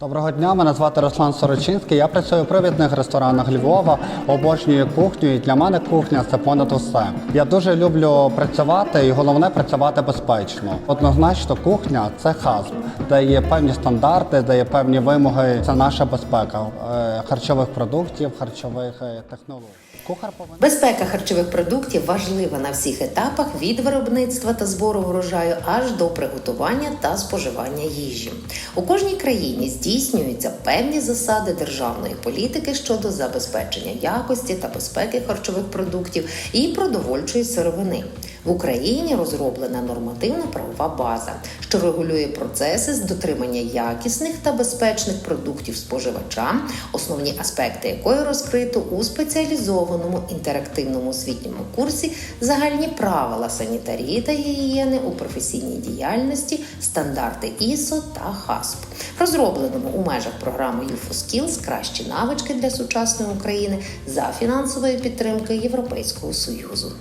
Доброго дня, мене звати Руслан Сорочинський. Я працюю у привідних ресторанах Львова, обожнюю кухню, і для мене кухня це понад усе. Я дуже люблю працювати і головне працювати безпечно. Однозначно, кухня це хазб, де є певні стандарти, де є певні вимоги. Це наша безпека е, харчових продуктів, харчових е, технологій. Кухар повинен Безпека харчових продуктів важлива на всіх етапах від виробництва та збору врожаю аж до приготування та споживання їжі. У кожній країні здійснюються певні засади державної політики щодо забезпечення якості та безпеки харчових продуктів і продовольчої сировини. В Україні розроблена нормативна правова база, що регулює процеси з дотримання якісних та безпечних продуктів споживачам, основні аспекти якої розкрито у спеціалізованому інтерактивному освітньому курсі загальні правила санітарії та гігієни у професійній діяльності, стандарти ІСО та ХАСП, розробленому у межах програми UFOSkills кращі навички для сучасної України за фінансової підтримки Європейського Союзу.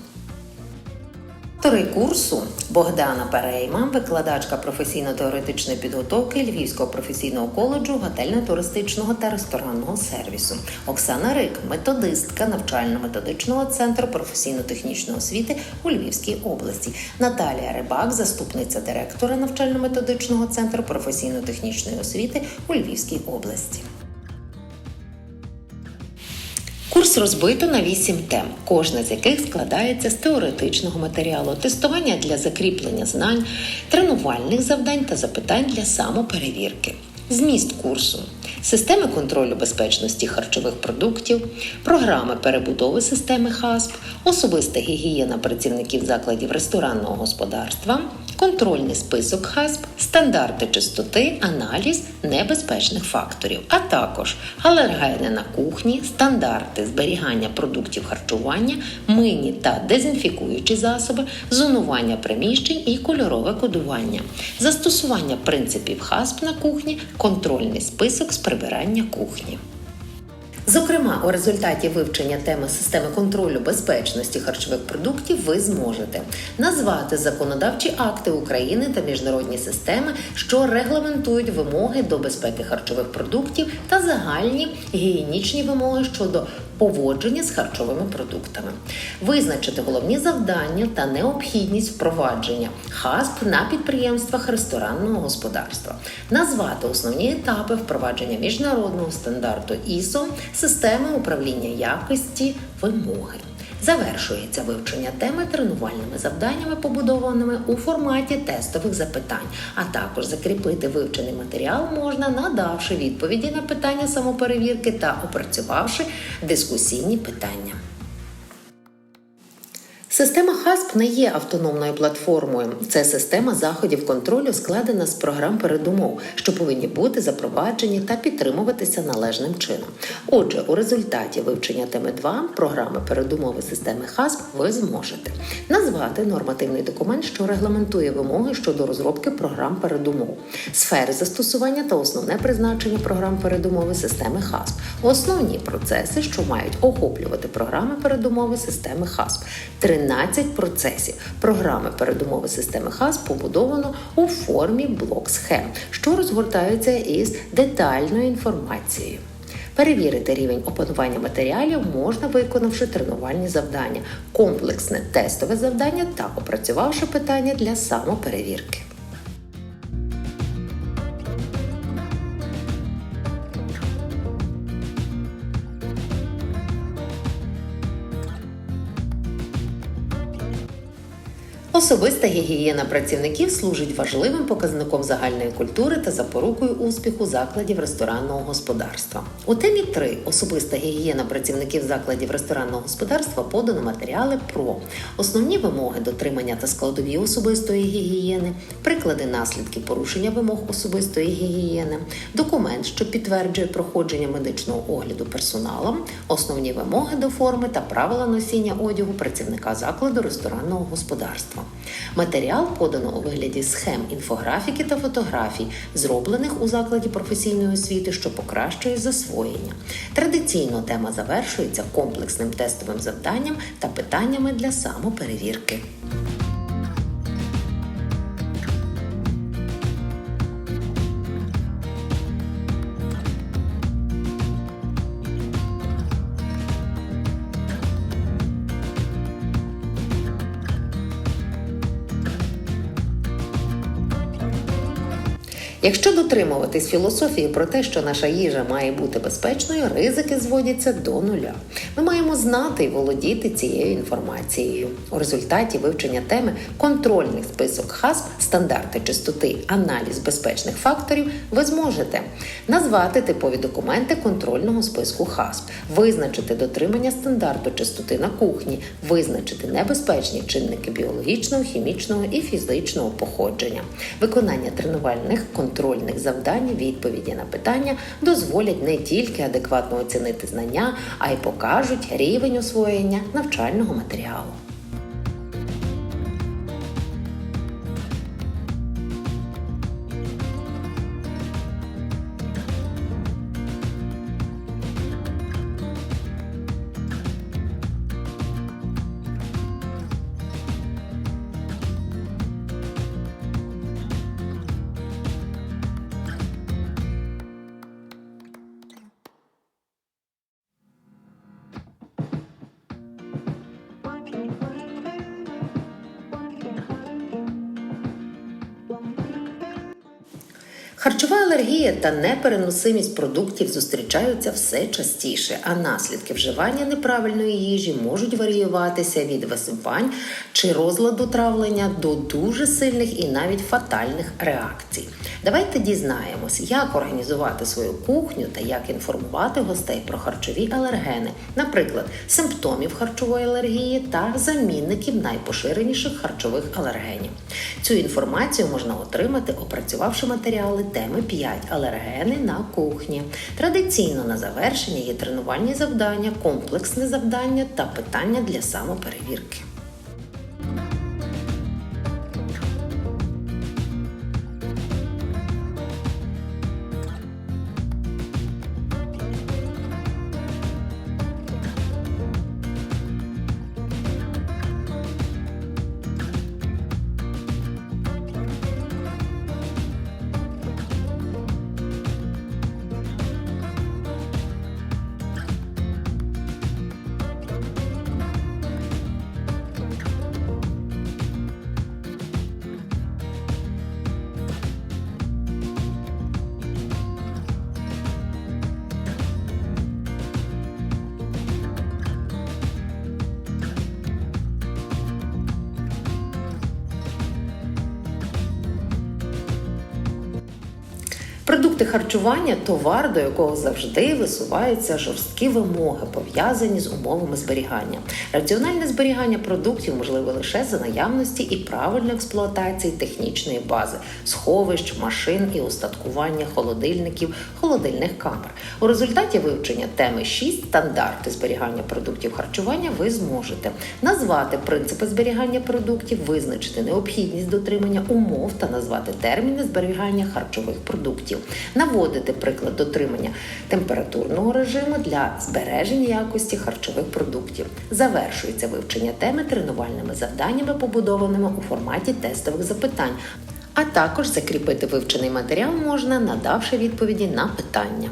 Автори курсу Богдана Перейма, викладачка професійно-теоретичної підготовки Львівського професійного коледжу готельно-туристичного та ресторанного сервісу. Оксана Рик, методистка навчально-методичного центру професійно-технічної освіти у Львівській області. Наталія Рибак, заступниця директора навчально-методичного центру професійно-технічної освіти у Львівській області. Курс розбито на вісім тем, кожна з яких складається з теоретичного матеріалу, тестування для закріплення знань, тренувальних завдань та запитань для самоперевірки. Зміст курсу, системи контролю безпечності харчових продуктів, програми перебудови системи ХАСП, особиста гігієна працівників закладів ресторанного господарства, контрольний список ХАСП, стандарти чистоти, аналіз небезпечних факторів, а також алергени на кухні, стандарти зберігання продуктів харчування, мийні та дезінфікуючі засоби, зонування приміщень і кольорове кодування, застосування принципів ХАСП на кухні, контрольний список з прибирання кухні. Зокрема, у результаті вивчення теми системи контролю безпечності харчових продуктів ви зможете назвати законодавчі акти України та міжнародні системи, що регламентують вимоги до безпеки харчових продуктів та загальні гігієнічні вимоги щодо поводження з харчовими продуктами, визначити головні завдання та необхідність впровадження ХАСП на підприємствах ресторанного господарства, назвати основні етапи впровадження міжнародного стандарту ІСО, системи управління якості, вимоги. Завершується вивчення теми тренувальними завданнями, побудованими у форматі тестових запитань, а також закріпити вивчений матеріал можна, надавши відповіді на питання самоперевірки та опрацювавши дискусійні питання. Система ХАСП не є автономною платформою. Це система заходів контролю, складена з програм передумов, що повинні бути запроваджені та підтримуватися належним чином. Отже, у результаті вивчення теми 2 програми передумови системи ХАСП ви зможете назвати нормативний документ, що регламентує вимоги щодо розробки програм передумов, сфери застосування та основне призначення програм передумови системи ХАСП, основні процеси, що мають охоплювати програми передумови системи ХАСП. 13 процесів. Програми передумови системи ХАС побудовано у формі блок схем, що розгортаються із детальною інформацією. Перевірити рівень опанування матеріалів можна, виконавши тренувальні завдання, комплексне тестове завдання та опрацювавши питання для самоперевірки. Особиста гігієна працівників служить важливим показником загальної культури та запорукою успіху закладів ресторанного господарства. У темі 3 особиста гігієна працівників закладів ресторанного господарства подано матеріали про основні вимоги дотримання та складові особистої гігієни, приклади наслідків порушення вимог особистої гігієни, документ, що підтверджує проходження медичного огляду персоналом, основні вимоги до форми та правила носіння одягу працівника закладу ресторанного господарства. Матеріал подано у вигляді схем інфографіки та фотографій, зроблених у закладі професійної освіти, що покращує засвоєння. Традиційно тема завершується комплексним тестовим завданням та питаннями для самоперевірки. Якщо дотримуватись філософії про те, що наша їжа має бути безпечною, ризики зводяться до нуля. Ми маємо знати і володіти цією інформацією. У результаті вивчення теми контрольний список ХАСП, стандарти чистоти, аналіз безпечних факторів, ви зможете назвати типові документи контрольного списку ХАСП, визначити дотримання стандарту чистоти на кухні, визначити небезпечні чинники біологічного, хімічного і фізичного походження, виконання тренувальних контрольних завдань, відповіді на питання дозволять не тільки адекватно оцінити знання, а й покажуть рівень освоєння навчального матеріалу. Харчова алергія та непереносимість продуктів зустрічаються все частіше, а наслідки вживання неправильної їжі можуть варіюватися від висипань чи розладу травлення до дуже сильних і навіть фатальних реакцій. Давайте дізнаємось, як організувати свою кухню та як інформувати гостей про харчові алергени, наприклад, симптомів харчової алергії та замінників найпоширеніших харчових алергенів. Цю інформацію можна отримати, опрацювавши матеріали теми 5 алергени на кухні. Традиційно на завершення є тренувальні завдання, комплексне завдання та питання для самоперевірки. Продукти харчування товар, до якого завжди висуваються жорсткі вимоги, пов'язані з умовами зберігання. Раціональне зберігання продуктів можливе лише за наявності і правильної експлуатації технічної бази, сховищ, машин і устаткування холодильників, холодильних камер. У результаті вивчення теми 6 стандарти зберігання продуктів харчування ви зможете назвати принципи зберігання продуктів, визначити необхідність дотримання умов та назвати терміни зберігання харчових продуктів, наводити приклад дотримання температурного режиму для збереження якості харчових продуктів. Завершується вивчення теми тренувальними завданнями, побудованими у форматі тестових запитань. А також закріпити вивчений матеріал можна, надавши відповіді на питання.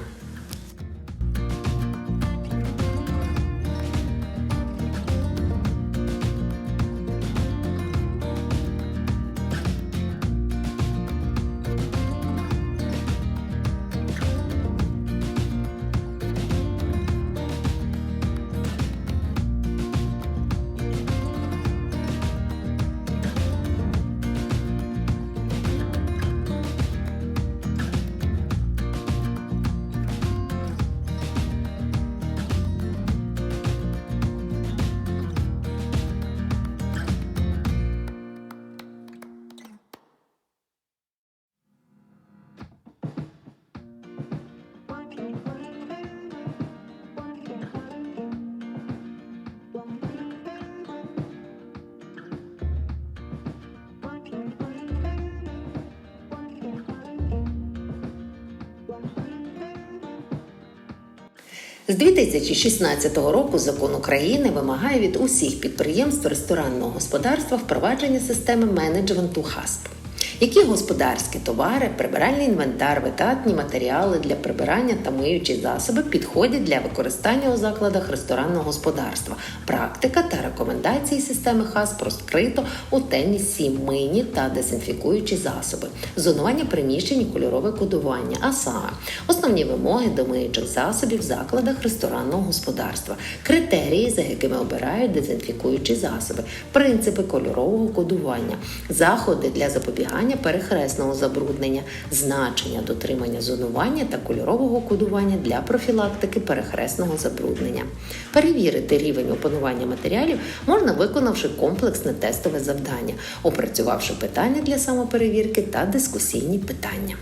З 2016 року закон України вимагає від усіх підприємств ресторанного господарства впровадження системи менеджменту ХАСП. Які господарські товари, прибиральний інвентар, витратні матеріали для прибирання та миючі засоби підходять для використання у закладах ресторанного господарства. Практика та рекомендації системи ХАС розкрито у темі 7 мийні та дезінфікуючі засоби, зонування приміщень і кольорове кодування, а саме основні вимоги до миючих засобів в закладах ресторанного господарства, критерії, за якими обирають дезінфікуючі засоби, принципи кольорового кодування, заходи для запобігання перехресного забруднення, значення дотримання зонування та кольорового кодування для профілактики перехресного забруднення. Перевірити рівень опанування матеріалів можна виконавши комплексне тестове завдання, опрацювавши питання для самоперевірки та дискусійні питання.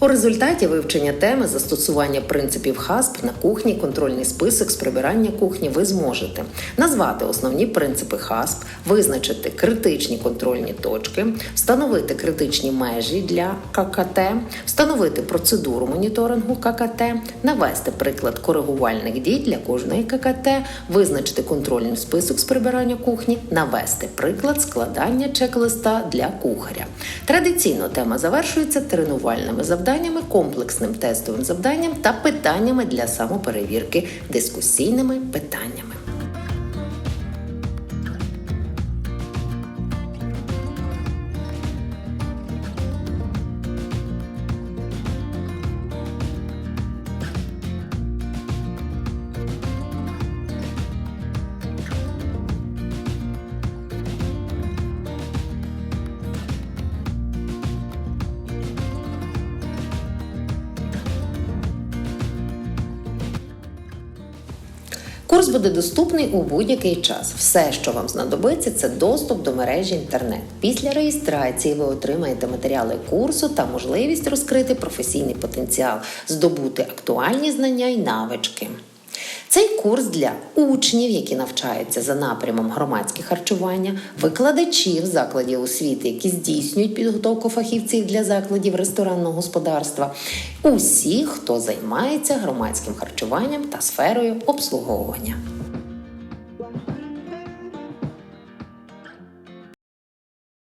У результаті вивчення теми застосування принципів ХАСП на кухні контрольний список з прибирання кухні ви зможете назвати основні принципи ХАСП, визначити критичні контрольні точки, встановити критичні межі для ККТ, встановити процедуру моніторингу ККТ, навести приклад коригувальних дій для кожної ККТ, визначити контрольний список з прибирання кухні, навести приклад складання чек-листа для кухаря. Традиційно тема завершується тренувальними завданнями, комплексним тестовим завданням та питаннями для самоперевірки, дискусійними питаннями. Курс буде доступний у будь-який час. Все, що вам знадобиться, це доступ до мережі інтернет. Після реєстрації ви отримаєте матеріали курсу та можливість розкрити професійний потенціал, здобути актуальні знання і навички. Цей курс для учнів, які навчаються за напрямом громадське харчування, викладачів закладів освіти, які здійснюють підготовку фахівців для закладів ресторанного господарства, усіх, хто займається громадським харчуванням та сферою обслуговування.